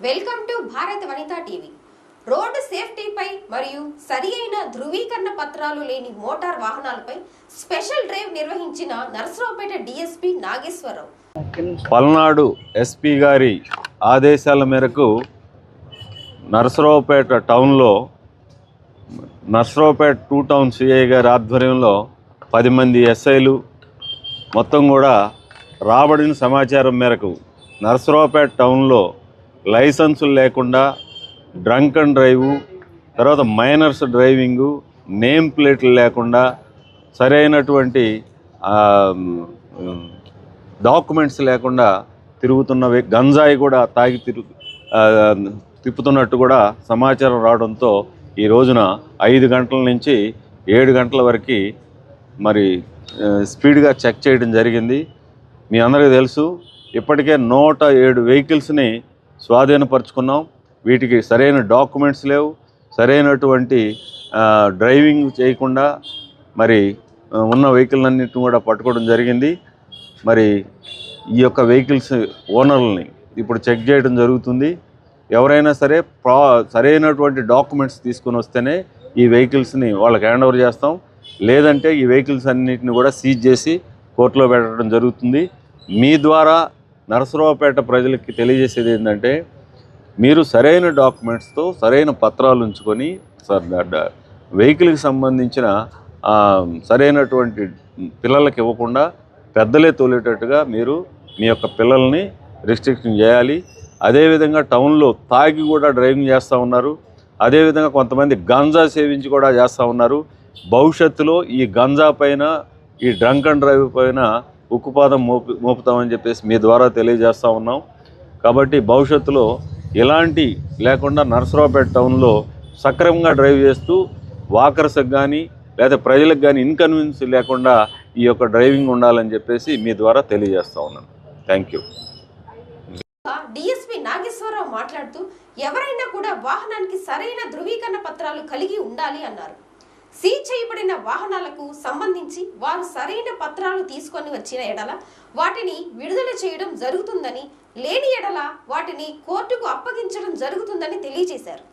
Welcome to Bharat Vanitha TV. Road సేఫ్టీపై మరియు సరి అయిన ధృవీకరణ పత్రాలు లేని మోటార్ వాహనాలపై స్పెషల్ డ్రైవ్ నిర్వహించిన నరసరావుపేట డిఎస్పి నాగేశ్వరరావు. పల్నాడు ఎస్పీ గారి ఆదేశాల మేరకు నరసరావుపేట టౌన్లో నరసరావుపేట టూ టౌన్ సిఐ గారి ఆధ్వర్యంలో పది మంది ఎస్ఐలు మొత్తం కూడా రాబడిన సమాచారం మేరకు నరసరావుపేట టౌన్లో లైసెన్సులు లేకుండా డ్రంక్ అండ్ డ్రైవ్ తర్వాత మైనర్స్ డ్రైవింగు నేమ్ ప్లేట్లు లేకుండా సరైనటువంటి డాక్యుమెంట్స్ లేకుండా తిరుగుతున్న గంజాయి కూడా తాగి తిరుగు తిప్పుతున్నట్టు కూడా సమాచారం రావడంతో ఈ రోజున ఐదు గంటల నుంచి ఏడు గంటల వరకు మరి స్పీడ్గా చెక్ చేయడం జరిగింది. మీ అందరికీ తెలుసు ఇప్పటికే నూట ఏడు వెహికల్స్ని స్వాధీనపరుచుకున్నాం. వీటికి సరైన డాక్యుమెంట్స్ లేవు. సరైనటువంటి డ్రైవింగ్ చేయకుండా మరి ఉన్న వెహికల్ అన్నిటిని కూడా పట్టుకోవడం జరిగింది. మరి ఈ యొక్క వెహికల్స్ ఓనర్లని ఇప్పుడు చెక్ చేయడం జరుగుతుంది. ఎవరైనా సరే ప్రా సరైనటువంటి డాక్యుమెంట్స్ తీసుకొని వస్తేనే ఈ వెహికల్స్ని వాళ్ళకి హ్యాండ్ ఓవర్ చేస్తాం. లేదంటే ఈ వెహికల్స్ అన్నిటిని కూడా సీజ్ చేసి కోర్టులో పెట్టడం జరుగుతుంది. మీ ద్వారా నరసరావుపేట ప్రజలకి తెలియజేసేది ఏంటంటే మీరు సరైన డాక్యుమెంట్స్తో సరైన పత్రాలు ఉంచుకొని వెహికల్కి సంబంధించిన సరైనటువంటి పిల్లలకి ఇవ్వకుండా పెద్దలే తోలేటట్టుగా మీరు మీ యొక్క పిల్లల్ని రిస్ట్రిక్షన్ చేయాలి. అదేవిధంగా టౌన్లో తాగి కూడా డ్రైవింగ్ చేస్తూ ఉన్నారు. అదేవిధంగా కొంతమంది గంజా సేవించి కూడా చేస్తూ ఉన్నారు. భవిష్యత్తులో ఈ గంజా పైన ఈ డ్రంక్ అండ్ డ్రైవ్ పైన ఉక్కుపాదం మోపు మోపుతామని చెప్పేసి మీ ద్వారా తెలియజేస్తూ ఉన్నాం. కాబట్టి భవిష్యత్తులో ఎలాంటి లేకుండా నరసరావుపేట టౌన్లో సక్రమంగా డ్రైవ్ చేస్తూ వాకర్స్కి కానీ లేదా ప్రజలకు కానీ ఇన్కన్వీనియన్స్ లేకుండా ఈ యొక్క డ్రైవింగ్ ఉండాలని చెప్పేసి మీ ద్వారా తెలియజేస్తా ఉన్నాను థ్యాంక్ యూ. డిఎస్పీ నాగేశ్వరరావు మాట్లాడుతూ ఎవరైనా కూడా వాహనానికి సరైన ధృవీకరణ పత్రాలు కలిగి ఉండాలి అన్నారు. సీజ్ చేయబడిన వాహనాలకు సంబంధించి వారు సరైన పత్రాలు తీసుకొని వచ్చిన ఎడల వాటిని విడుదల చేయడం జరుగుతుందని లేని ఎడల వాటిని కోర్టుకు అప్పగించడం జరుగుతుందని తెలియజేశారు.